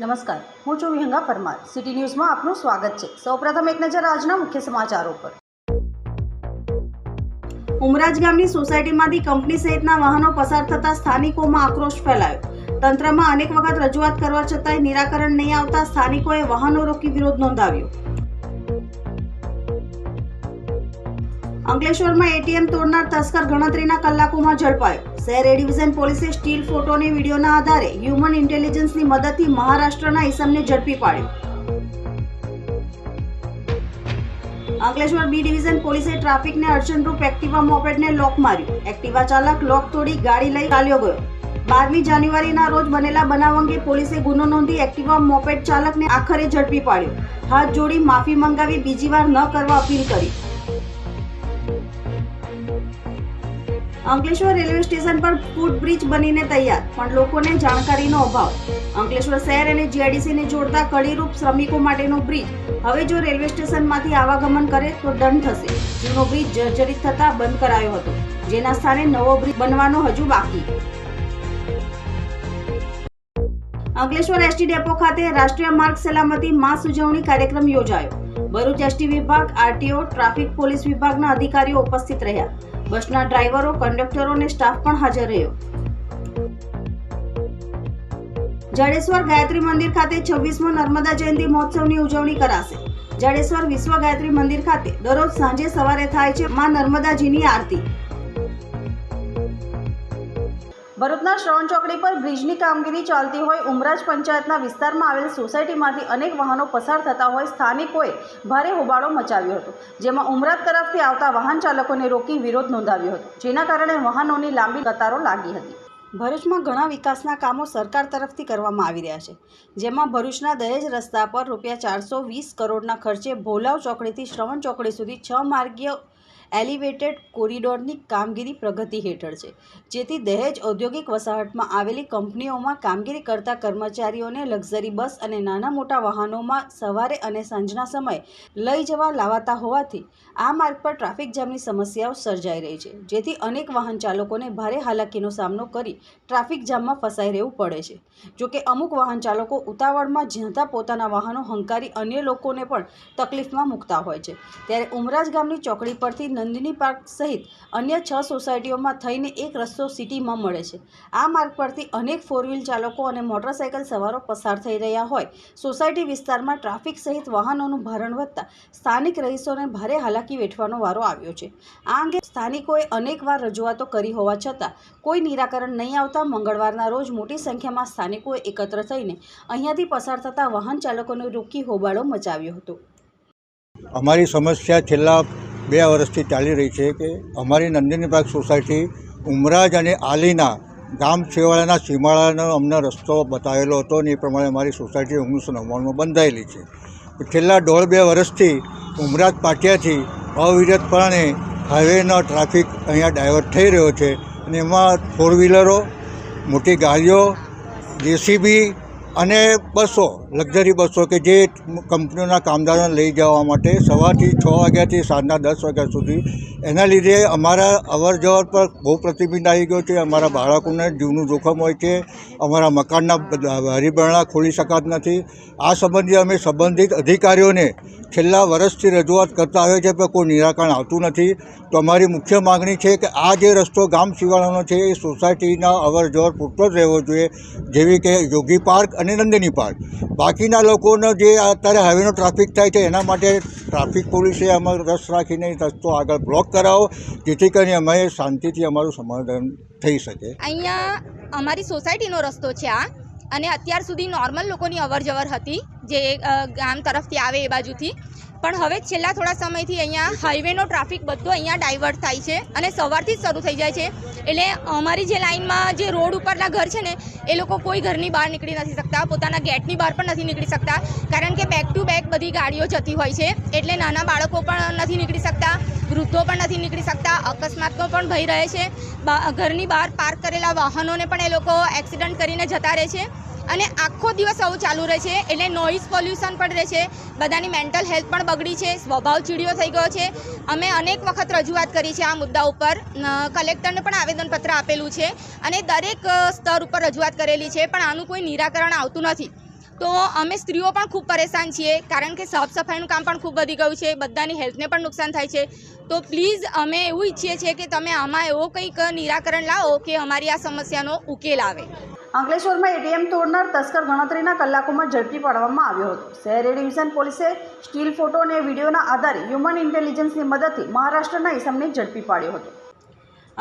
નમસ્કાર. હું છું વિહંગા પરમાર. સિટી ન્યૂઝમાં આપનું સ્વાગત છે. સૌપ્રથમ એક નજર આજના મુખ્ય સમાચારો પર. ઉમરાજ ગામની સોસાયટીમાંથી કંપની સહિતના વાહનો પસાર થતા સ્થાનિકોમાં આક્રોશ ફેલાયો. તંત્રમાં અનેક વખત રજૂઆત કરવા છતાંય નિરાકરણ નહીં આવતા સ્થાનિકોએ વાહનો રોકી વિરોધ નોંધાવ્યો. અંકલેશ્વરમાં એટીએમ તોડનાર તસ્કર ગણતરીના કલાકોમાં ઝડપાયો. શહેર એ ડિવિઝન પોલીસે સ્ટીલ ફોટોની વિડીયોના આધારે હ્યુમન ઇન્ટેલિજન્સની મદદથી મહારાષ્ટ્રના ઇસમને ઝડપી પાડ્યો. અંકલેશ્વર બી ડિવિઝન પોલીસે ટ્રાફિકને અડચણરૂપ એક્ટિવા મોપેડને લોક માર્યું. એક્ટિવા ચાલક લોક તોડી ગાડી લઈ ચાલ્યો ગયો. બારમી જાન્યુઆરીના રોજ બનેલા બનાવ અંગે પોલીસે ગુનો નોંધી એક્ટિવા મોપેડ ચાલકને આખરે ઝડપી પાડ્યો. હાથ જોડી માફી મંગાવી બીજી વાર ન કરવા અપીલ કરી. અંકલેશ્વર રેલવે સ્ટેશન પર ફૂટ બનીને તૈયાર, પણ લોકોને જાણકારીનો અભાવ. અંકલેશ્વર શહેર અને જીઆઈડીસીને જોડતા કડીરૂપ શ્રમિકો માટેનો બ્રિજ. હવે જો રેલવે સ્ટેશનમાંથી આવાગમન કરે તો દંડ થશે. જૂનો બ્રિજ જર્જરિત થતા બંધ કરાયો હતો. જેના સ્થાને નવો બ્રિજ બનવાનો હજુ બાકી. અંકલેશ્વર એસટી ડેપો ખાતે રાષ્ટ્રીય માર્ગ સલામતી માસ ઉજવણી કાર્યક્રમ યોજાયો. ભરૂચ એસટી વિભાગ, આરટીઓ, ટ્રાફિક પોલીસ વિભાગના અધિકારીઓ ઉપસ્થિત રહ્યા. બસના ડ્રાઈવરો, કંડક્ટરો અને સ્ટાફ પણ હાજર રહ્યો. જાડેશ્વર ગાયત્રી મંદિર ખાતે છવ્વીસમો નર્મદા જયંતિ મહોત્સવની ઉજવણી કરાશે. જાડેશ્વર વિશ્વ ગાયત્રી મંદિર ખાતે દરરોજ સાંજે સવારે થાય છે માં નર્મદાજીની આરતી. ભરૂચના શ્રવણ ચોકડી પર બ્રિજની કામગીરી ચાલતી હોય, ઉમરાજ પંચાયતના વિસ્તારમાં આવેલ સોસાયટીમાંથી અનેક વાહનો પસાર થતા હોય, સ્થાનિકોએ ભારે હોબાળો મચાવ્યો હતો, જેમાં ઉમરાજ તરફથી આવતા વાહન ચાલકોને રોકી વિરોધ નોંધાવ્યો હતો, જેના કારણે વાહનોની લાંબી કતારો લાગી હતી. ભરૂચમાં ઘણા વિકાસના કામો સરકાર તરફથી કરવામાં આવી રહ્યા છે, જેમાં ભરૂચના દહેજ રસ્તા પર રૂપિયા ચારસો વીસ કરોડના ખર્ચે ભોલાવ ચોકડીથી શ્રવણ ચોકડી સુધી છ માર્ગીય એલિવેટેડ કોરિડોરની કામગીરી પ્રગતિ હેઠળ છે, જેથી દહેજ ઔદ્યોગિક વસાહતમાં આવેલી કંપનીઓમાં કામગીરી કરતા કર્મચારીઓને લક્ઝરી બસ અને નાના મોટા વાહનોમાં સવારે અને સાંજના સમયે લઈ જવા લાવાતા હોવાથી આ માર્ગ પર ટ્રાફિક જામની સમસ્યાઓ સર્જાઈ રહી છે, જેથી અનેક વાહન ચાલકોને ભારે હાલાકીનો સામનો કરી ટ્રાફિક જામમાં ફસાઈ રહેવું પડે છે. જોકે અમુક વાહન ચાલકો ઉતાવળમાં જ્યાંતા પોતાના વાહનો હંકારી અન્ય લોકોને પણ તકલીફમાં મૂકતા હોય છે. ત્યારે ઉમરાજ ગામની ચોકડી પરથી નંદિની પાર્ક સહિત અન્ય છ સોસાયટીઓમાં થઈને એક રસ્તો સિટીમાં મળે છે. આ માર્ગ પરથી અનેક ફોર વ્હીલ ચાલકો અને મોટરસાયકલ સવારો પસાર થઈ રહ્યા હોય. સોસાયટી વિસ્તારમાં ટ્રાફિક સહિત વાહનોનું ભારણ વધતા સ્થાનિક રહીશોને ભારે હાલાકી વેઠવાનો વારો આવ્યો છે. આ અંગે સ્થાનિકોએ અનેકવાર રજૂઆતો કરી હોવા છતાં કોઈ નિરાકરણ નહીં આવતા મંગળવારના રોજ મોટી સંખ્યામાં સ્થાનિકોએ એકત્ર થઈને અહીંયાથી પસાર થતા વાહન ચાલકોને રોકી હોબાળો મચાવ્યો હતો. અમારી સમસ્યા છેલ્લા બે વર્ષથી ચાલી રહી છે કે અમારી નંદિની પાર્ક સોસાયટી ઉમરાજ અને આલીના ગામ છેવાડાના સીમાડાનો અમને રસ્તો બતાવેલો હતો ને એ પ્રમાણે અમારી સોસાયટી ઓગણીસો નવ્વાણુંમાં બંધાયેલી છે. છેલ્લા દોઢ બે વર્ષથી ઉમરાજ પાટિયાથી અવિરતપણે હાઈવેનો ટ્રાફિક અહીંયા ડાયવર્ટ થઈ રહ્યો છે અને એમાં ફોર વ્હીલરો, મોટી ગાડીઓ, જેસીબી અને બસો લક્ઝરી બસો કે જે કંપનીઓના કામદારોને લઈ જવા માટે સવારથી છ વાગ્યાથી સાંજના દસ વાગ્યા સુધી, એના લીધે અમારા અવર જવર પર બહુ પ્રતિબિંબ આવી ગયો છે. અમારા બાળકોને જીવનું જોખમ હોય છે. અમારા મકાનના હરિબરણા ખોલી શકાત નથી. આ સંબંધે અમે સંબંધિત અધિકારીઓને છેલ્લા વર્ષથી રજૂઆત કરતા આવ્યા છે પણ કોઈ નિરાકરણ આવતું નથી. તો અમારી મુખ્ય માગણી છે કે આ જે રસ્તો ગામ સિવાળાનો છે, એ સોસાયટીના અવર જવર પૂરતો જ રહેવો જોઈએ. જેવી કે યોગી પાર્ક અને નંદિની પાર્ક. બાકીના લોકોનો જે અત્યારે હાઈવેનો ટ્રાફિક થાય છે, એના માટે ટ્રાફિક પોલીસે અમારો રસ રાખીને રસ્તો આગળ બ્લોક કરાવો, જેથી કરીને અમે શાંતિથી અમારું સમાધાન થઈ શકે. અહીંયા અમારી સોસાયટીનો રસ્તો છે આ, અને અત્યાર સુધી નોર્મલ લોકોની અવર જવર હતી, જે ગામ તરફથી આવે એ બાજુથી. પણ હવે છેલ્લા થોડા સમયથી અહીંયા હાઈવેનો ટ્રાફિક બધો અહીંયા ડાયવર્ટ થાય છે અને સવારથી જ શરૂ થઈ જાય છે. એટલે અમારી જે લાઇનમાં જે રોડ ઉપરના ઘર છે ને, એ લોકો કોઈ ઘરની બહાર નીકળી નથી શકતા, પોતાના ગેટની બહાર પણ નથી નીકળી શકતા, કારણ કે બેક ટુ બેક બધી ગાડીઓ જતી હોય છે, એટલે નાના બાળકો પણ નથી નીકળી શકતા, વૃદ્ધો પણ નથી નીકળી શકતા અકસ્માતનો પણ ભય રહે છે. ઘરની બહાર પાર્ક કરેલા વાહનોને પણ એ લોકો એક્સિડન્ટ કરીને જતા રહે છે. અને આખો દિવસ આવું ચાલુ રહે છે. એટલે નોઇઝ પોલ્યુશન પણ રહે છે. બધાની મેન્ટલ હેલ્થ પણ બગડી છે. સ્વભાવ ચીડિયો થઈ ગયો છે. અમે અનેક વખત રજૂઆત કરી છે આ મુદ્દા ઉપર. કલેક્ટરને પણ આવેદનપત્ર આપેલું છે અને દરેક સ્તર ઉપર રજૂઆત કરેલી છે, પણ આનું કોઈ નિરાકરણ આવતું નથી. તો અમે સ્ત્રીઓ પણ ખૂબ પરેશાન છીએ, કારણ કે સાફ સફાઈનું કામ પણ ખૂબ વધી ગયું છે, બધાની હેલ્થને પણ નુકસાન થાય છે. તો પ્લીઝ અમે એવું ઈચ્છીએ છીએ કે તમે આમાં એવો કંઈક નિરાકરણ લાવો કે અમારી આ સમસ્યાનો ઉકેલ આવે. અંકલેશ્વરમાં એટીએમ તોડનાર તસ્કર ગણતરીના કલાકોમાં ઝડપી પાડવામાં આવ્યો હતો. શહેર ડિવિઝન પોલીસે સ્ટીલ ફોટો અને વિડીયોના આધારે હ્યુમન ઇન્ટેલિજન્સની મદદથી મહારાષ્ટ્રના ઇસમને ઝડપી પાડ્યો હતો.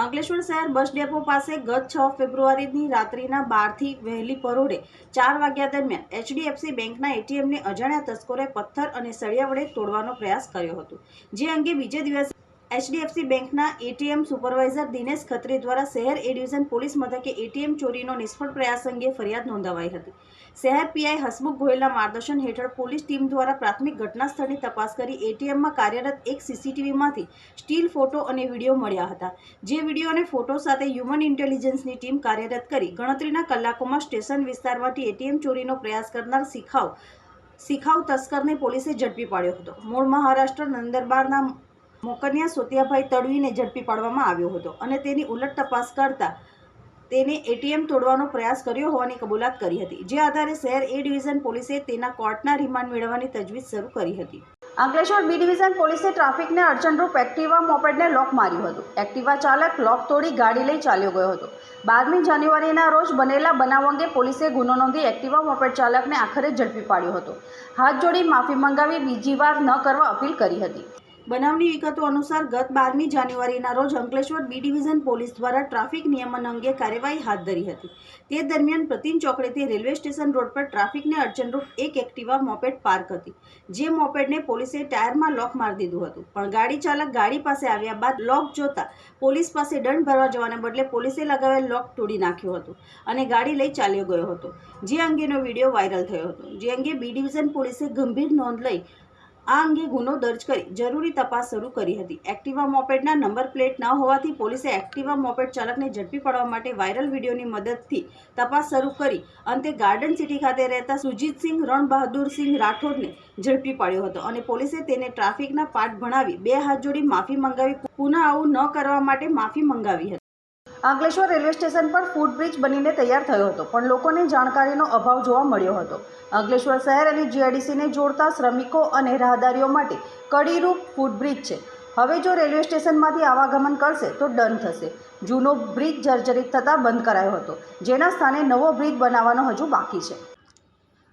અંકલેશ્વર શહેર બસ ડેપો પાસે ગત છ ફેબ્રુઆરીની રાત્રિના બારથી વહેલી પરોઢે ચાર વાગ્યા દરમિયાન એચડીએફસી બેંકના એટીએમને અજાણ્યા તસ્કરોએ પથ્થર અને સળિયા વડે તોડવાનો પ્રયાસ કર્યો હતો. જે અંગે બીજે દિવસે એચડીએફસી બેંકના એટીએમ સુપરવાઇઝર દિનેશ ખત્રી દ્વારા શહેર એ ડિવિઝન પોલીસ મથકે એટીએમ ચોરીનો નિષ્ફળ પ્રયાસ અંગે ફરિયાદ નોંધાવાઈ હતી. શહેર પીઆઈ હસમુખ ગોયલના માર્ગદર્શન હેઠળ પોલીસ ટીમ દ્વારા પ્રાથમિક ઘટના સ્થળની તપાસ કરી એટીએમમાં કાર્યરત એક સીસીટીવીમાંથી સ્ટીલ ફોટો અને વીડિયો મળ્યા હતા. જે વીડિયો અને ફોટો સાથે હ્યુમન ઇન્ટેલિજન્સની ટીમ કાર્યરત કરી ગણતરીના કલાકોમાં સ્ટેશન વિસ્તારમાંથી એટીએમ ચોરીનો પ્રયાસ કરનાર શિખાઉ શિખાઉ તસ્કરને પોલીસે ઝડપી પાડ્યો હતો. મૂળ મહારાષ્ટ્ર, નંદરબારના મોકનિયા સોતિયાભાઈ તડવીને ઝડપી પાડવામાં આવ્યો હતો અને તેની ઉલટ તપાસ કરતા તેને એટીએમ તોડવાનો પ્રયાસ કર્યો હોવાની કબૂલાત કરી હતી, જે આધારે શહેર એ ડિવિઝન પોલીસે તેના કોર્ટના રિમાન્ડ મેળવવાની તજવીજ શરૂ કરી હતી. અંકલેશ્વર બી ડિવિઝન પોલીસે ટ્રાફિકને અડચણરૂપ એક્ટિવા મોપેડને લોક માર્યું હતું. એક્ટિવા ચાલક લોક તોડી ગાડી લઈ ચાલ્યો ગયો હતો. બારમી જાન્યુઆરીના રોજ બનેલા બનાવ અંગે પોલીસે ગુનો નોંધી એક્ટિવા મોપેડ ચાલકને આખરે ઝડપી પાડ્યો હતો. હાથ જોડી માફી મંગાવી બીજી વાર ન કરવા અપીલ કરી હતી. બનાવની વિગતો અનુસાર ગત બારમી જાન્યુઆરીના રોજ અંકલેશ્વર બી ડિવિઝન પોલીસ દ્વારા ટ્રાફિક નિયમન અંગે કાર્યવાહી હાથ ધરી હતી. તે દરમિયાન પ્રતિન ચોકડીથી રેલવે સ્ટેશન રોડ પર ટ્રાફિકને અડચણરૂપ એક એક્ટિવા મોપેડ પાર્ક હતી, જે મોપેડને પોલીસે ટાયરમાં લોક મારી દીધું હતું. પણ ગાડી ચાલક ગાડી પાસે આવ્યા બાદ લોક જોતા પોલીસ પાસે દંડ ભરવા જવાને બદલે પોલીસે લગાવેલ લોક તોડી નાખ્યો હતો અને ગાડી લઈ ચાલ્યો ગયો હતો, જે અંગેનો વીડિયો વાયરલ થયો હતો. જે અંગે બી ડિવિઝન પોલીસે ગંભીર નોંધ લઈ આ અંગે ગુનો દર્જ કરી જરૂરી તપાસ શરૂ કરી હતી. એક્ટિવા મોપેડના નંબર પ્લેટ ન હોવાથી પોલીસે એક્ટિવા મોપેડ ચાલકને ઝડપી પાડવા માટે વાયરલ વિડીયોની મદદથી તપાસ શરૂ કરી. અંતે ગાર્ડન સિટી ખાતે રહેતા સુજીતસિંહ રણબહાદુરસિંહ રાઠોડને ઝડપી પાડ્યો હતો અને પોલીસે તેને ટ્રાફિકના પાઠ ભણાવી બે હાથ જોડી માફી મંગાવી પુનઃ આવું ન કરવા માટે માફી મંગાવી હતી. અંકલેશ્વર રેલવે સ્ટેશન પર ફૂટબ્રિજ બનીને તૈયાર થયો હતો, પણ લોકોને જાણકારીનો અભાવ જોવા મળ્યો હતો. અંકલેશ્વર શહેર અને જીઆઈડીસીને જોડતા શ્રમિકો અને રાહદારીઓ માટે કડીરૂપ ફૂટબ્રિજ છે. હવે જો રેલવે સ્ટેશનમાંથી આવાગમન કરશે, તો ડન થશે. જૂનો બ્રિજ જર્જરિત થતાં બંધ કરાયો હતો, જેના સ્થાને નવો બ્રિજ બનાવવાનો હજુ બાકી છે.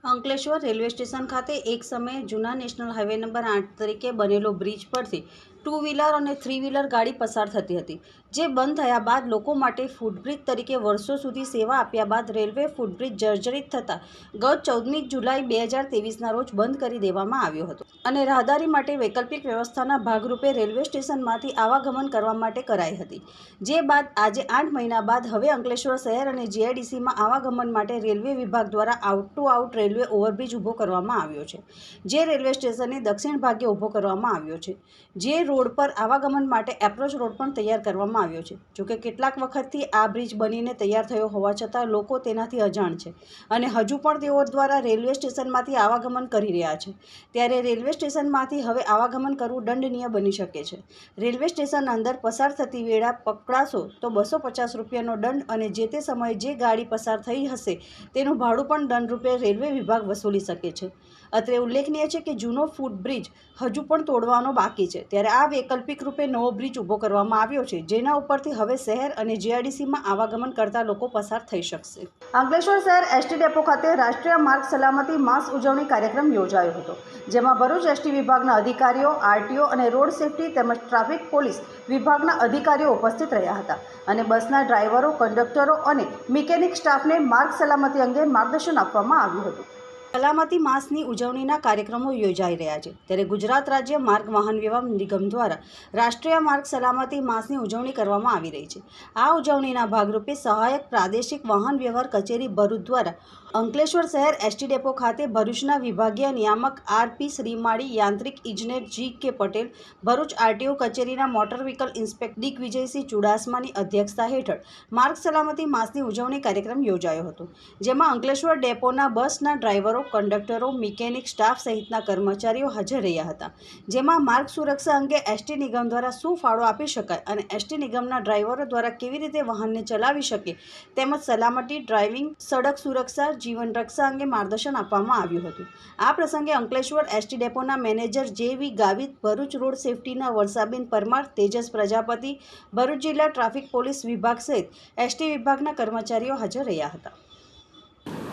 અંકલેશ્વર રેલવે સ્ટેશન ખાતે એક સમયે જૂના નેશનલ હાઈવે નંબર આઠ તરીકે બનેલો બ્રિજ પરથી ટુ વ્હીલર અને થ્રી વ્હીલર ગાડી પસાર થતી હતી, જે બંધ થયા બાદ લોકો માટે ફૂટબ્રિજ તરીકે વર્ષો સુધી સેવા આપ્યા બાદ રેલવે ફૂટબ્રિજ જર્જરિત થતાં ગત ચૌદમી જુલાઈ બે હજાર તેવીસના રોજ બંધ કરી દેવામાં આવ્યો હતો અને રાહદારી માટે વૈકલ્પિક વ્યવસ્થાના ભાગરૂપે રેલવે સ્ટેશનમાંથી આવાગમન કરવા માટે કરાઈ હતી, જે બાદ આજે આઠ મહિના બાદ હવે અંકલેશ્વર શહેર અને જીઆઈડીસીમાં આવાગમન માટે રેલવે વિભાગ દ્વારા out to out railway overbridge ઊભો કરવામાં આવ્યો છે, જે રેલવે સ્ટેશનની દક્ષિણ ભાગે ઊભો કરવામાં આવ્યો છે, જે રોડ પર આવાગમન માટે એપ્રોચ રોડ પણ તૈયાર કરવામાં આવ્યો છે. જોકે કેટલાક વખતથી આ બ્રિજ બનીને તૈયાર થયો હોવા છતાં લોકો તેનાથી અજાણ છે અને હજુ પણ તેઓ દ્વારા રેલવે સ્ટેશનમાંથી આવાગમન કરી રહ્યા છે. ત્યારે રેલવે સ્ટેશનમાંથી હવે આવાગમન કરવું દંડનીય બની શકે છે. રેલવે સ્ટેશન અંદર પસાર થતી વેળા પકડાશો તો બસો પચાસ રૂપિયાનો દંડ અને જે તે સમયે જે ગાડી પસાર થઈ હશે તેનું ભાડું પણ દંડ રૂપે રેલવે વિભાગ વસૂલી શકે છે. અત્રે ઉલ્લેખનીય છે કે જૂનો ફૂટ બ્રિજ હજુ પણ તોડવાનો બાકી છે. ત્યારે આ વૈકલ્પિક રૂપે નવો બ્રિજ ઊભો કરવામાં આવ્યો છે, જેના ઉપરથી હવે શહેર અને જીઆઈડીસીમાં આવાગમન કરતા લોકો પસાર થઈ શકશે. અંકલેશ્વર શહેર એસટી ડેપો ખાતે રાષ્ટ્રીય માર્ગ સલામતી માસ ઉજવણી કાર્યક્રમ યોજાયો હતો, જેમાં ભરૂચ એસટી વિભાગના અધિકારીઓ, આરટીઓ અને રોડ સેફટી તેમજ ટ્રાફિક પોલીસ વિભાગના અધિકારીઓ ઉપસ્થિત રહ્યા હતા અને બસના ડ્રાઈવરો, કંડક્ટરો અને મિકેનિક સ્ટાફને માર્ગ સલામતી અંગે માર્ગદર્શન આપવામાં આવ્યું હતું. સલામતી માસની ઉજવણીના કાર્યક્રમો યોજાઈ રહ્યા છે. ત્યારે ગુજરાત રાજ્ય માર્ગ વાહન વ્યવહાર નિગમ દ્વારા રાષ્ટ્રીય માર્ગ સલામતી માસની ઉજવણી કરવામાં આવી રહી છે. આ ઉજવણીના ભાગરૂપે સહાયક પ્રાદેશિક વાહન વ્યવહાર કચેરી ભરૂચ દ્વારા અંકલેશ્વર શહેર એસટી ડેપો ખાતે ભરૂચના વિભાગીય નિયામક આરપી શ્રીમાળી, યાંત્રિક ઇજનેર G K Patel, Bharuch RTO કચેરીના મોટર વ્હીકલ ઇન્સ્પેક્ટર દિગ્વિજયસિંહ ચુડાસમાની અધ્યક્ષતા હેઠળ માર્ગ સલામતી માસની ઉજવણી કાર્યક્રમ યોજાયો હતો, જેમાં અંકલેશ્વર ડેપોના બસના ડ્રાઈવરો કંડક્ટરો, મિકેનિક સ્ટાફ સહિતના કર્મચારીઓ હાજર રહ્યા હતા, જેમાં માર્ગ સુરક્ષા અંગે એસટી નિગમ દ્વારા શું ફાળો આપી શકાય અને એસટી નિગમના ડ્રાઈવરો દ્વારા કેવી રીતે વાહનને ચલાવી શકે તેમજ સલામતી, ડ્રાઇવિંગ, સડક સુરક્ષા, જીવન રક્ષા અંગે માર્ગદર્શન આપવામાં આવ્યું હતું. આ પ્રસંગે Ankleshwar ST ડેપોના manager J V Gavit, Bharuch road સેફટીના Varshaben Parmar, Tejas Prajapati, Bharuch જિલ્લા ટ્રાફિક પોલીસ વિભાગ સહિત એસટી વિભાગના કર્મચારીઓ હાજર રહ્યા હતા.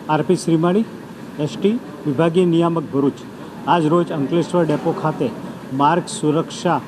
આરપી શ્રીમાળી એસટી વિભાગીય નિયામક ભરૂચ. આજ રોજ અંકલેશ્વર ડેપો ખાતે માર્ગ સુરક્ષા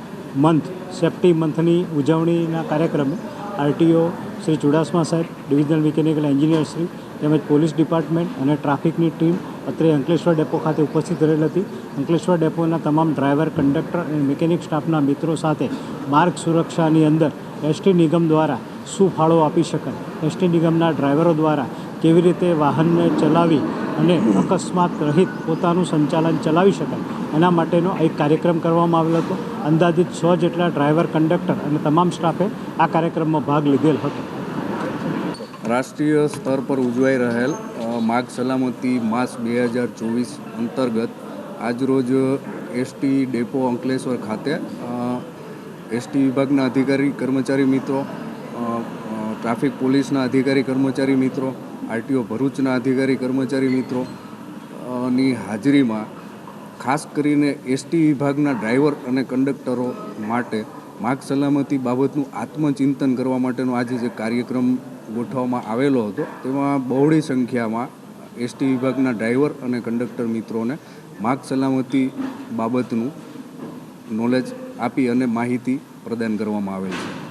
મંથ, સેફ્ટી મંથની ઉજવણીના કાર્યક્રમે આરટીઓ શ્રી ચુડાસમા સાહેબ, ડિવિઝનલ મિકેનિકલ એન્જિનિયર શ્રી તેમજ પોલીસ ડિપાર્ટમેન્ટ અને ટ્રાફિકની ટીમ અત્રે અંકલેશ્વર ડેપો ખાતે ઉપસ્થિત રહેલ હતી. અંકલેશ્વર ડેપોના તમામ ડ્રાઈવર, કંડક્ટર અને મિકેનિક સ્ટાફના મિત્રો સાથે માર્ગ સુરક્ષાની અંદર એસટી નિગમ દ્વારા શું ફાળો આપી શકાય? એસટી નિગમના ડ્રાઈવરો દ્વારા કેવી રીતે વાહનને ચલાવી અને અકસ્માત રહિત પોતાનું સંચાલન ચલાવી શકાય. એના માટેનો એક કાર્યક્રમ કરવામાં આવેલો હતો. અંદાજિત સો જેટલા ડ્રાઈવર, કંડક્ટર અને તમામ સ્ટાફે આ કાર્યક્રમમાં ભાગ લીધેલ હતો. રાષ્ટ્રીય સ્તર પર ઉજવાઈ રહેલ માર્ગ સલામતી માસ બે હજાર ચોવીસ અંતર્ગત આજરોજ એસટી ડેપો અંકલેશ્વર ખાતે એસટી વિભાગના અધિકારી કર્મચારી મિત્રો ટ્રાફિક પોલીસના અધિકારી કર્મચારી મિત્રો આરટીઓ ભરૂચના અધિકારી કર્મચારી મિત્રો ની હાજરીમાં ખાસ કરીને એસટી વિભાગના ડ્રાઈવર અને કંડક્ટરો માટે માર્ગ સલામતી બાબતનું આત્મચિંતન કરવા માટેનો આજે જે કાર્યક્રમ ગોઠવવામાં આવેલો હતો, તેમાં બહોળી સંખ્યામાં એસટી વિભાગના ડ્રાઈવર અને કંડક્ટર મિત્રોને માર્ગ સલામતી બાબતનું નોલેજ આપી અને માહિતી પ્રદાન કરવામાં આવેલ છે.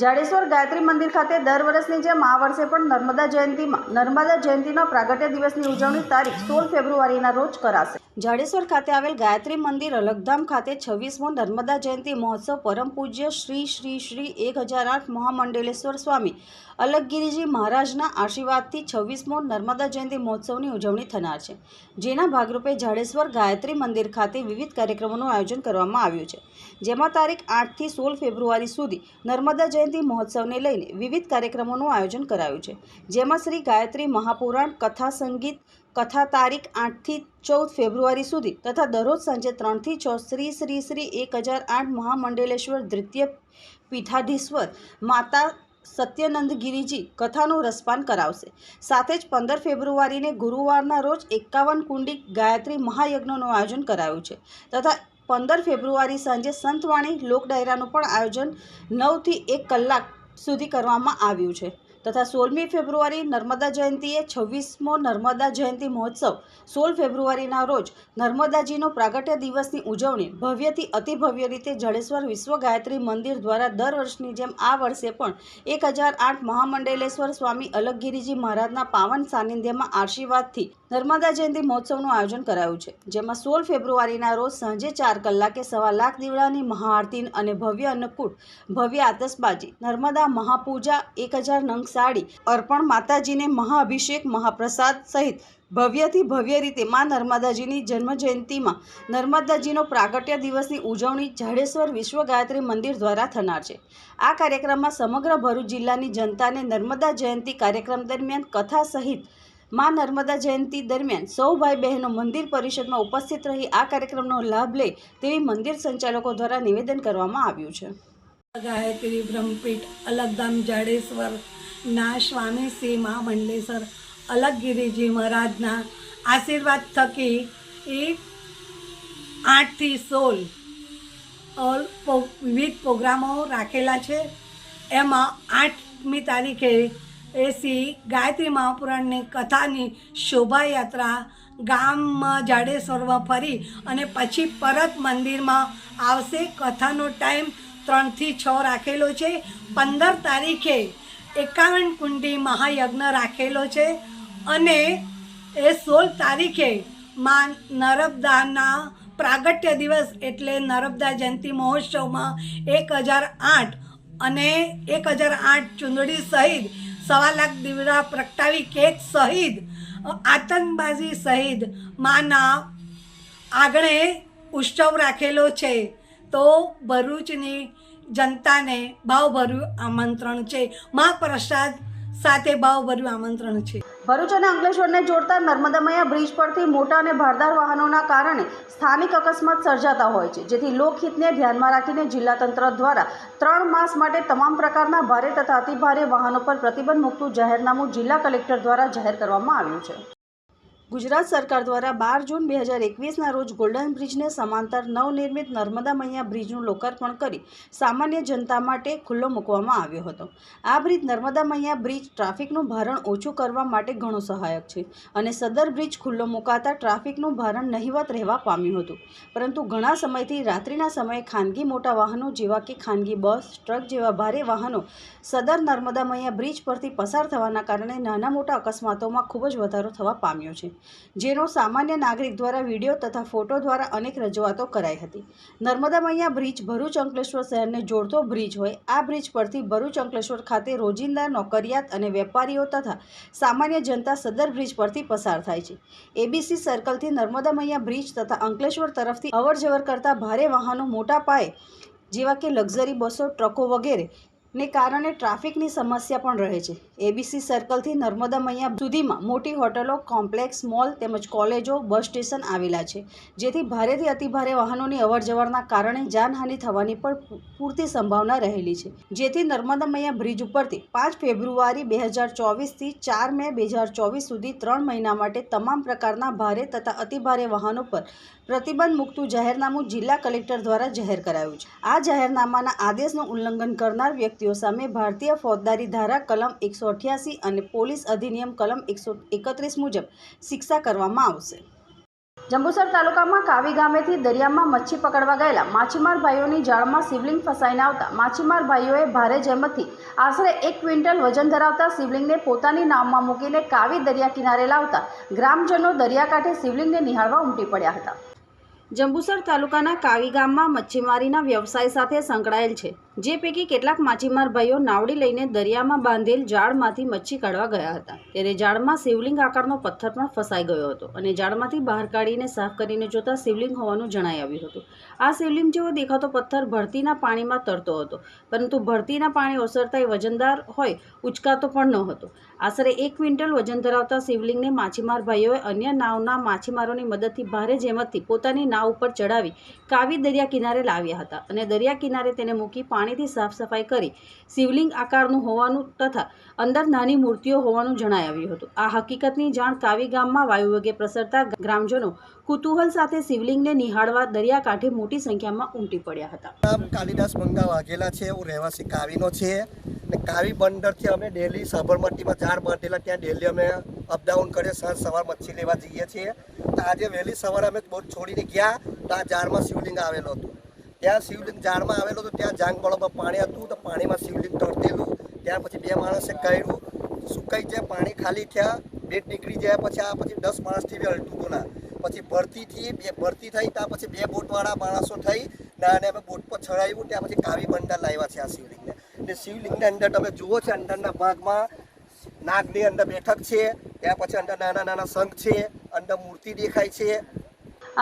જાડેશ્વર ગાયત્રી મંદિર ખાતે દર વર્ષની જેમ આ વર્ષે પણ નર્મદા જયંતિમાં નર્મદા જયંતિના પ્રાગટ્ય દિવસની ઉજવણી તારીખ સોળ ફેબ્રુઆરીના રોજ કરાશે. જાડેશ્વર ખાતે આવેલ ગાયત્રી મંદિર અલગધામ ખાતે છવ્વીસમો નર્મદા જયંતિ મહોત્સવ પરમ પૂજ્ય શ્રી શ્રી શ્રી એક હજાર આઠ મહામંડલેશ્વર સ્વામી અલગગીરીજી મહારાજના આશીર્વાદથી છવ્વીસમો નર્મદા જયંતિ મહોત્સવની ઉજવણી થનાર છે. જેના ભાગરૂપે જાડેશ્વર ગાયત્રી મંદિર ખાતે વિવિધ કાર્યક્રમોનું આયોજન કરવામાં આવ્યું છે. જેમાં તારીખ આઠથી સોળ ફેબ્રુઆરી સુધી નર્મદા જયંતિ મહોત્સવને લઈને વિવિધ કાર્યક્રમોનું આયોજન કરાયું છે. જેમાં શ્રી ગાયત્રી મહાપુરાણ કથા સંગીત કથા તારીખ આઠથી ચૌદ ફેબ્રુઆરી સુધી તથા દરરોજ સાંજે ત્રણથી છ શ્રી શ્રી શ્રી એક હજાર આઠ મહામંડલેશ્વર દ્વિતીય પીઠાધીશ્વર માતા સત્યનંદગીરીજી કથાનું રસપાન કરાવશે. સાથે જ પંદર ફેબ્રુઆરીને ગુરુવારના રોજ એકાવન કુંડી ગાયત્રી મહાયજ્ઞનું આયોજન કરાયું છે તથા પંદર ફેબ્રુઆરી સાંજે સંતવાણી લોક ડાયરાનું પણ આયોજન નવથી એક કલાક સુધી કરવામાં આવ્યું છે. તથા સોળમી ફેબ્રુઆરી નર્મદા જયંતિએ છવ્વીસમો નર્મદા જયંતિ મહોત્સવ. સોળ ફેબ્રુઆરીના રોજ નર્મદાજીનો પ્રાગટ્ય દિવસની ઉજવણી ભવ્યથી અતિભવ્ય રીતે જડેશ્વર વિશ્વ ગાયત્રી મંદિર દ્વારા દર વર્ષની જેમ આ વર્ષે પણ એક હજાર આઠ મહામંડલેશ્વર સ્વામી અલગગીરીજી મહારાજના પાવન સાનિધ્યમાં આશીર્વાદથી નર્મદા જયંતિ મહોત્સવનું આયોજન કરાયું છે. જેમાં સોળ ફેબ્રુઆરીના રોજ સાંજે ચાર કલાકે સવા લાખ દીવડાની મહાઆરતી અને ભવ્ય અન્નકૂટ, ભવ્ય આતશબાજી, નર્મદા મહાપૂજા, એક હજાર નંગ સાડી અર્પણ માતાજીને મહાઅભિષેક, મહાપ્રસાદ સહિત ભવ્યથી ભવ્ય રીતે મા નર્મદાજીની જન્મ જયંતિમાં નર્મદાજીનો પ્રાગટ્ય દિવસની ઉજવણી જાડેશ્વર વિશ્વ ગાયત્રી મંદિર દ્વારા થનાર છે. આ કાર્યક્રમમાં સમગ્ર ભરૂચ જિલ્લાની જનતાને નર્મદા જયંતિ કાર્યક્રમ દરમિયાન કથા સહિત મા નર્મદા જયંતિ દરમિયાન સૌ ભાઈ બહેનો મંદિર પરિષદમાં ઉપસ્થિત રહી આ કાર્યક્રમનો લાભ લે તેવી મંદિર સંચાલકો દ્વારા નિવેદન કરવામાં આવ્યું છે. ગાયત્રી બ્રહ્મપીઠ અલગધામ જાડેશ્વર ના, સ્વામી શ્રી મહામંડલેશ્વર અલગગીરીજી મહારાજના આશીર્વાદ થકી એ આઠથી સોળ વિવિધ પ્રોગ્રામો રાખેલા છે. એમાં આઠમી તારીખે એ શ્રી ગાયત્રી મહાપુરાણની કથાની શોભાયાત્રા ગામમાં જાડેશ્વરમાં ફરી અને પછી પરત મંદિરમાં આવશે. કથાનો ટાઈમ ત્રણથી છ રાખેલો છે. પંદર તારીખે એકાવન કુંડી મહાયજ્ઞ રાખેલો છે અને એ સોળ તારીખે માં નર્મદાના પ્રાગટ્ય દિવસ એટલે નર્મદા જયંતિ મહોત્સવમાં એક હજાર આઠ અને એક હજાર આઠ ચુંદડી સહિત સવા લાખ દીવડા પ્રગટાવી કેક સહિત, આતંકબાજી સહિત માના આગળ ઉત્સવ રાખેલો છે. તો ભરૂચની જનતાને ભાવભર્યું આમંત્રણ છે. મહાપ્રસાદ સાથે ભાવભર્યું આમંત્રણ છે. ભરૂચ અને અંકલેશ્વરને જોડતા નર્મદામયા બ્રિજ પરથી મોટા અને ભારદાર વાહનોના કારણે સ્થાનિક અકસ્માત સર્જાતા હોય છે. જેથી લોકહિતને ધ્યાનમાં રાખીને જિલ્લા તંત્ર દ્વારા ત્રણ માસ માટે તમામ પ્રકારના ભારે તથા અતિભારે વાહનો પર પ્રતિબંધ મૂકતું જાહેરનામું જિલ્લા કલેક્ટર દ્વારા જાહેર કરવામાં આવ્યું છે. ગુજરાત સરકાર દ્વારા બાર જૂન બે હજાર એકવીસના રોજ ગોલ્ડન બ્રિજને સમાંતર નવનિર્મિત નર્મદા મૈયા બ્રિજનું લોકાર્પણ કરી સામાન્ય જનતા માટે ખુલ્લો મૂકવામાં આવ્યો હતો. આ બ્રિજ નર્મદા મૈયા બ્રિજ ટ્રાફિકનું ભારણ ઓછું કરવા માટે ઘણો સહાયક છે અને સદર બ્રિજ ખુલ્લો મુકાતા ટ્રાફિકનું ભારણ નહિવત રહેવા પામ્યું હતું. પરંતુ ઘણા સમયથી રાત્રિના સમયે ખાનગી મોટા વાહનો જેવા કે ખાનગી બસ, ટ્રક જેવા ભારે વાહનો સદર નર્મદા મૈયા બ્રિજ પરથી પસાર થવાના કારણે નાના મોટા અકસ્માતોમાં ખૂબ જ વધારો થવા પામ્યો છે. જેનો સામાન્ય નાગરિક દ્વારા વીડિયો તથા ફોટો દ્વારા અનેક રજૂઆતો કરાઈ હતી. નર્મદા મૈયા બ્રિજ, ભરૂચ અંકલેશ્વર શહેરને જોડતો બ્રિજ હોય, આ બ્રિજ પરથી ભરૂચ અંકલેશ્વર ખાતે રોજિંદા નોકરિયાત અને વેપારીઓ તથા સામાન્ય જનતા સદર બ્રિજ પરથી પસાર થાય છે. એબીસી સર્કલથી નર્મદા મૈયા બ્રિજ તથા અંકલેશ્વર તરફથી અવરજવર કરતા ભારે વાહનો મોટા પાયે, જેવા કે લક્ઝરી બસો, ટ્રકો વગેરે ને કારણે ટ્રાફિકની સમસ્યા પણ રહે છે. એબીસી સર્કલથી નર્મદા મૈયા સુધીમાં મોટી હોટલો કોમ્પ્લેક્સ મોલ તેમજ કોલેજો, બસ સ્ટેશન આવેલા છે. જેથી ભારેથી અતિભારે વાહનોની અવરજવરના કારણે જાનહાનિ થવાની પણ પૂરતી સંભાવના રહેલી છે. જેથી નર્મદા મૈયા બ્રિજ ઉપરથી પાંચ ફેબ્રુઆરી બે હજાર ચોવીસથી ચાર મે બે હજાર ચોવીસ સુધી ત્રણ મહિના માટે તમામ પ્રકારના ભારે તથા અતિભારે વાહનો પર પ્રતિબંધ મૂકતું જાહેરનામું જિલ્લા કલેક્ટર દ્વારા જાહેર કરાયું છે. આ જાહેરનામાના આદેશનું ઉલ્લંઘન કરનાર વ્યક્તિઓ સામે ભારતીય ફોજદારી ધારા કલમ એકસો અઠ્યાસી અને પોલીસ અધિનિયમ કલમ એકસો એકત્રીસ મુજબ શિક્ષા કરવામાં આવશે. જંબુસર તાલુકામાં કાવી ગામેથી દરિયામાં મચ્છી પકડવા ગયેલા માછીમાર ભાઈઓની જાળમાં શિવલિંગ ફસાઈને આવતા માછીમાર ભાઈઓએ ભારે જહેમતથી આશરે એક ક્વિન્ટલ વજન ધરાવતા શિવલિંગને પોતાની નામમાં મૂકીને કાવી દરિયા કિનારે લાવતા ગ્રામજનો દરિયાકાંઠે શિવલિંગને નિહાળવા ઉમટી પડ્યા હતા. જંબુસર તાલુકાના કાવી ગામમાં મચ્છીમારીના વ્યવસાય સાથે સંકળાયેલ છે. જે પૈકી કેટલાક માછીમાર ભાઈઓ નાવડી લઈને દરિયામાં બાંધેલ જાળમાંથી મચ્છી કાઢવા ગયા હતા. ત્યારે જાળમાં શિવલિંગ આકારનો પથ્થર પણ ફસાઈ ગયો હતો અને જાળમાંથી બહાર કાઢીને સાફ કરીને જોતા શિવલિંગ હોવાનું જણાઈ આવ્યું હતું. આ શિવલિંગ જેવો દેખાતો પથ્થર ભરતીના પાણીમાં તરતો હતો, પરંતુ ભરતીના પાણી ઓસરતા એ વજનદાર હોય, ઉચકાતો પણ ન હતો. આશરે એક ક્વિન્ટલ વજન ધરાવતા શિવલિંગને માછીમાર ભાઈઓએ અન્ય નાવના માછીમારોની મદદથી ભારે જેમતથી પોતાની નાવ ઉપર ચડાવી કાવી દરિયા કિનારે લાવ્યા હતા અને દરિયા કિનારે તેને મૂકી પાણીથી સાફ સફાઈ કરી શિવલિંગ આકારનું હોવાનું તથા અંદર નાની મૂર્તિઓ હોવાનું જણાઈ આવ્યું હતું. આ હકીકતની જાણ કાવી ગામમાં વાયુવેગે પ્રસરતા ગ્રામજનો કુતૂહલ સાથે શિવલિંગને નિહાળવા દરિયાકાંઠે મોટી સંખ્યામાં ઉમટી પડ્યા હતા. કાલિદાસ મંગા વાઘેલા છે, હું રહેવાસી કાવીનો છે ને કાવી બંદરથી અમે ડેલી સાબરમતીમાં ઝાડ બાંધેલા, ત્યાં ડેલી અમે અપડાઉન કરીએ સાંજ સવાર મચ્છી લેવા જઈએ છીએ. આજે વહેલી સવારે અમે બોટ છોડીને ગયા, તો આ ઝાડમાં શિવલિંગ આવેલો હતો. ત્યાં શિવલિંગ ઝાડમાં આવેલો હતો, ત્યાં જાંગ બળોમાં પાણી હતું, તો પાણીમાં શિવલિંગ તરતેલું. ત્યાર પછી બે માણસે કર્યું. સુકાઈ જાય પાણી ખાલી થયા. બેટ નીકળી જાય પછી આ પછી દસ માણસથી બી અલટું બોલા પછી ભરતીથી બે ભરતી થઈ ત્યાં પછી બે બોટવાળા માણસો થઈ, ને અને અમે બોટ પર ચડાવ્યું ત્યાં પછી કાવી બંદર લાવ્યા છે આ શિવલિંગને. ને શિવલિંગની અંદર તમે જુઓ છો, અંદરના ભાગમાં નાગની અંદર બેઠક છે ત્યાં પછી અંદર નાના નાના શંખ છે, અંદર મૂર્તિ દેખાય છે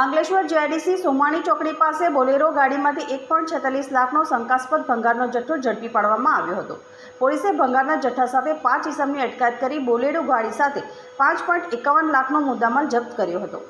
અંકલેશ્વર જેડીસી સોમાણી ચોકડી પાસે બોલેરો ગાડીમાંથી એક પોઈન્ટ છેતાલીસ લાખનો શંકાસ્પદ ભંગારનો જથ્થો ઝડપી પાડવામાં આવ્યો હતો. પોલીસે ભંગારના જથ્થા સાથે પાંચ ઇસમની અટકાયત કરી બોલેરો ગાડી સાથે પાંચ પોઈન્ટ એકાવન લાખનો મુદ્દામાલ જપ્ત કર્યો હતો.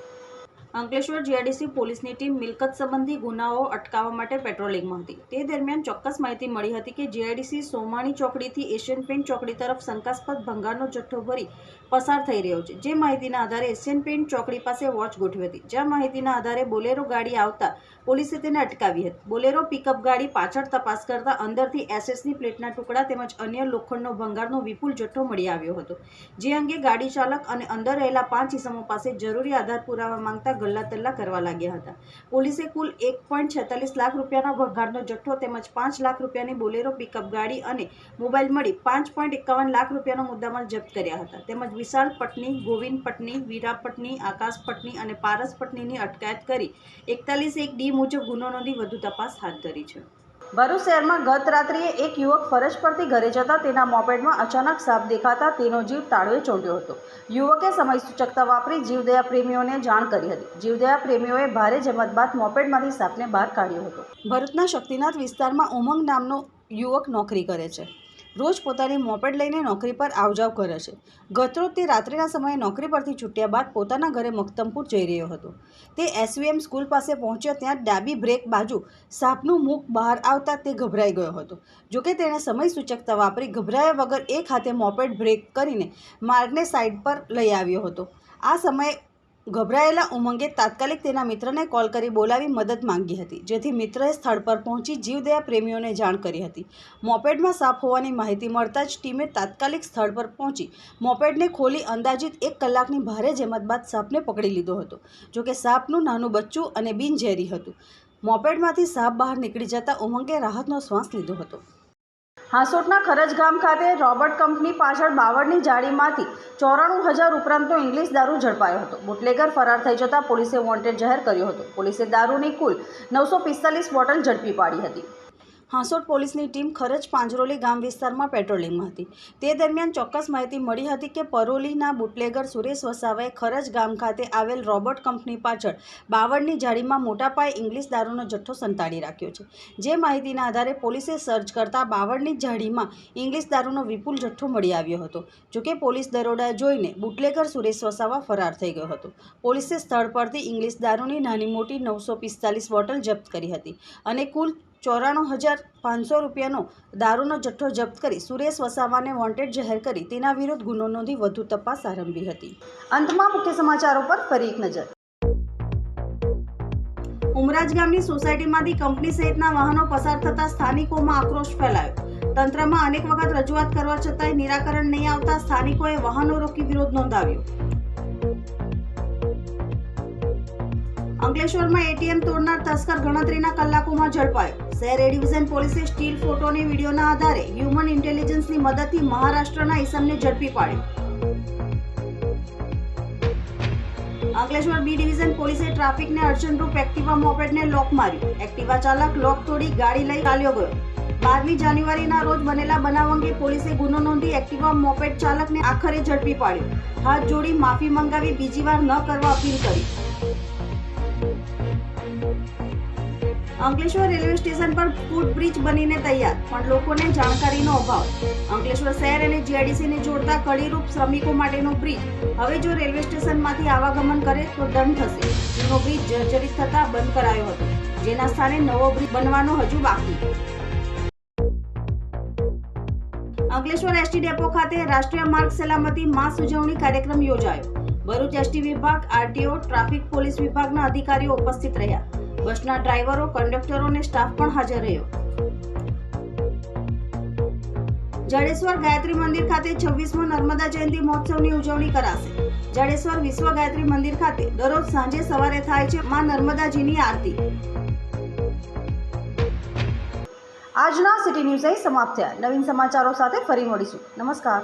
અંકલેશ્વર જીઆઈડીસી પોલીસની ટીમ મિલકત સંબંધી ગુનાઓ અટકાવવા માટે પેટ્રોલિંગમાં હતી. તે દરમિયાન ચોક્કસ માહિતી મળી હતી કે જીઆઈડીસી સોમાણી ચોકડીથી એશિયન પેન્ટ ચોકડી તરફ શંકાસ્પદ ભંગારનો જથ્થો ભરી પસાર થઈ રહ્યો છે. જે માહિતીના આધારે એશિયન પેન્ટ ચોકડી પાસે વોચ ગોઠવી હતી. જ્યાં માહિતીના આધારે બોલેરો ગાડી આવતા પોલીસે તેને અટકાવી હતી. બોલેરો પિકઅપ ગાડી પાછળ તપાસ કરતા અંદરથી એસએસની પ્લેટના ટુકડા તેમજ અન્ય લોખંડનો ભંગારનો વિપુલ જથ્થો મળી આવ્યો હતો. જે અંગે ગાડી ચાલક અને અંદર રહેલા પાંચ ઇસમો પાસે જરૂરી આધાર પુરાવા માંગતા ગલ્લા તલ્લા કરવા લાગ્યા હતા. પોલીસે કુલ એક લાખ રૂપિયાના ભંગારનો જથ્થો તેમજ પાંચ લાખ રૂપિયાની બોલેરો પિકઅપ ગાડી અને મોબાઈલ મળી પાંચ પોઈન્ટ એકાવન લાખ રૂપિયાનો મુદ્દામાલ જપ્ત કર્યા હતા. તેમજ વિશાલ પટની, ગોવિંદ પટની, વીરા પટની, આકાશ પટની અને પારસ પટનીની અટકાયત કરી એકતાલીસ એક ડી મુજબ ગુનો નોંધી વધુ તપાસ હાથ ધરી છે. ભરૂચ શહેરમાં ગત રાત્રિએ એક યુવક ફરજ પરથી ઘરે જતા તેના મોપેડમાં અચાનક સાપ દેખાતા તેનો જીવ તાળવે ચોંટ્યો હતો. યુવકે સમય સૂચકતા વાપરી જીવદયા પ્રેમીઓને જાણ કરી હતી. જીવદયા પ્રેમીઓએ ભારે જમત બાદ મોપેડમાંથી સાપને બહાર કાઢ્યો હતો. ભરૂચના શક્તિનાથ વિસ્તારમાં ઉમંગ નામનો યુવક નોકરી કરે છે. રોજ પોતાની મોપેડ લઈને નોકરી પર આવજાવ કરે છે. ગતરોજ તે રાત્રિના સમયે નોકરી પરથી છૂટ્યા બાદ પોતાના ઘરે મક્તમપુર જઈ રહ્યો હતો. તે એસવીએમ સ્કૂલ પાસે પહોંચ્યો ત્યાં ડાબી બ્રેક બાજુ સાપનું મુખ બહાર આવતા તે ગભરાઈ ગયો હતો. જોકે તેણે સમય સૂચકતા વાપરી ગભરાયા વગર એક હાથે મોપેડ બ્રેક કરીને માર્ગને સાઈડ પર લઈ આવ્યો હતો. આ સમયે ગભરાયેલા ઉમંગે તાત્કાલિક તેના મિત્રને કોલ કરી બોલાવી મદદ માંગી હતી, જેથી મિત્રએ સ્થળ પર પહોંચી જીવદયા પ્રેમીઓને જાણ કરી હતી. મોપેડમાં સાપ હોવાની માહિતી મળતા જ ટીમે તાત્કાલિક સ્થળ પર પહોંચી મોપેડને ખોલી અંદાજિત એક કલાકની ભારે જહેમત બાદ સાપને પકડી લીધો હતો, જોકે સાપનું નાનું બચ્ચું અને બિનઝેરી હતું. મોપેડમાંથી સાપ બહાર નીકળી જતા ઉમંગે રાહતનો શ્વાસ લીધો હતો. હાંસોટના ખરજ ગામ ખાતે રોબર્ટ કંપની પાછળ બાવળની જાળીમાંથી ચોરાણું હજાર ઉપરાંતનો ઇંગ્લિશ દારૂ ઝડપાયો હતો. બુટલેગર ફરાર થઈ જતાં પોલીસે વોન્ટેડ જાહેર કર્યો હતો. પોલીસે દારૂની કુલ નવસો પિસ્તાલીસ બોટલ ઝડપી પાડી હતી. હાંસોટ પોલીસની ટીમ ખરજ પાંજરોલી ગામ વિસ્તારમાં પેટ્રોલિંગમાં હતી. તે દરમિયાન ચોક્કસ માહિતી મળી હતી કે પરોલીના બુટલેગર સુરેશ વસાવાએ ખરજ ગામ ખાતે આવેલ રોબોટ કંપની પાછળ બાવળની જાળીમાં મોટા પાયે ઇંગ્લિશ દારૂનો જથ્થો સંતાડી રાખ્યો છે. જે માહિતીના આધારે પોલીસે સર્ચ કરતાં બાવળની જાળીમાં ઇંગ્લિશ દારૂનો વિપુલ જથ્થો મળી આવ્યો હતો. જોકે પોલીસ દરોડા જોઈને બુટલેગર સુરેશ વસાવા ફરાર થઈ ગયો હતો. પોલીસે સ્થળ પરથી ઇંગ્લિશ દારૂની નાની મોટી નવસો પિસ્તાલીસ બોટલ જપ્ત કરી હતી અને કુલ ચોરાણું હજાર પાંચસો રૂપિયાનો દારૂનો જથ્થો જપ્ત કરી સુરેશ વસાવાને વોન્ટેડ જાહેર કરી. તેના વિરુદ્ધ ગુનો નોંધી વધુ તપાસ આરંભી હતી. અંતમાં મુખ્ય સમાચારો પર ફરી એક નજર. ઉમરાજ ગામની સોસાયટીમાંથી કંપની સહિતના વાહનો પસાર થતા સ્થાનિકોમાં આક્રોશ ફેલાયો. તંત્રમાં અનેક વખત રજૂઆત કરવા છતાંય નિરાકરણ નહીં આવતા સ્થાનિકોએ વાહનો રોકી વિરોધ નોંધાવ્યો. અંકલેશ્વરમાં એટીએમ તોડનાર તસ્કર ગણતરીના કલાકોમાં ઝડપાયો. શહેર એ ડિવિઝન પોલીસે સ્ટીલ ફોટો અને વિડીયોના આધારે હ્યુમન ઇન્ટેલિજન્સની મદદથી મહારાષ્ટ્રના ઇસમને ઝડપી પાડ્યો. અંકલેશ્વર બી ડિવિઝન પોલીસે ટ્રાફિકને અડચણરૂપ એક્ટિવા મોપેડને લોક માર્યું. એક્ટિવા ચાલક લોક તોડી ગાડી લઈ ચાલ્યો ગયો. બારમી જાન્યુઆરીના રોજ બનેલા બનાવ અંગે પોલીસે ગુનો નોંધી એક્ટિવા મોપેડ ચાલકને આખરે ઝડપી પાડ્યો. હાથ જોડી માફી મંગાવી બીજી વાર ન કરવા અપીલ કરી. અંકલેશ્વર રેલવે સ્ટેશન પર ફૂટ બ્રિજ બનીને તૈયાર, પણ લોકોને જાણકારીનો અભાવ. અંકલેશ્વર શહેર અને જીઆઈડીસીને જોડતા કડીરૂપ શ્રમિકો માટેનો બ્રિજ, હવે જો રેલવે સ્ટેશનમાંથી આવાગમન કરે તો દંડ થશે. જૂનો બ્રિજ જર્જરિત થતા બંધ કરાયો હતો, જેના સ્થાને નવો બ્રિજ બનવાનો હજુ બાકી. અંકલેશ્વર એસટી ડેપો ખાતે રાષ્ટ્રીય માર્ગ સલામતી માસ ઉજવણી કાર્યક્રમ યોજાયો. ભરૂચ એસટી વિભાગ, આરટીઓ, ટ્રાફિક પોલીસ વિભાગના અધિકારીઓ ઉપસ્થિત રહ્યા. બસના ડ્રાઈવરો, કંડક્ટરો અને સ્ટાફ પણ હાજર રહ્યો. જડેશ્વર ગાયત્રી મંદિર ખાતે છવ્વીસમો નર્મદા જયંતિ મહોત્સવની ઉજવણી કરાશે. જડેશ્વર વિશ્વ ગાયત્રી મંદિર ખાતે દરરોજ સાંજે સવારે થાય છે માં નર્મદાજીની આરતી. આજના સિટી ન્યૂઝ સમાપ્ત થયા. નવીન સમાચારો સાથે ફરી મળીશું. નમસ્કાર.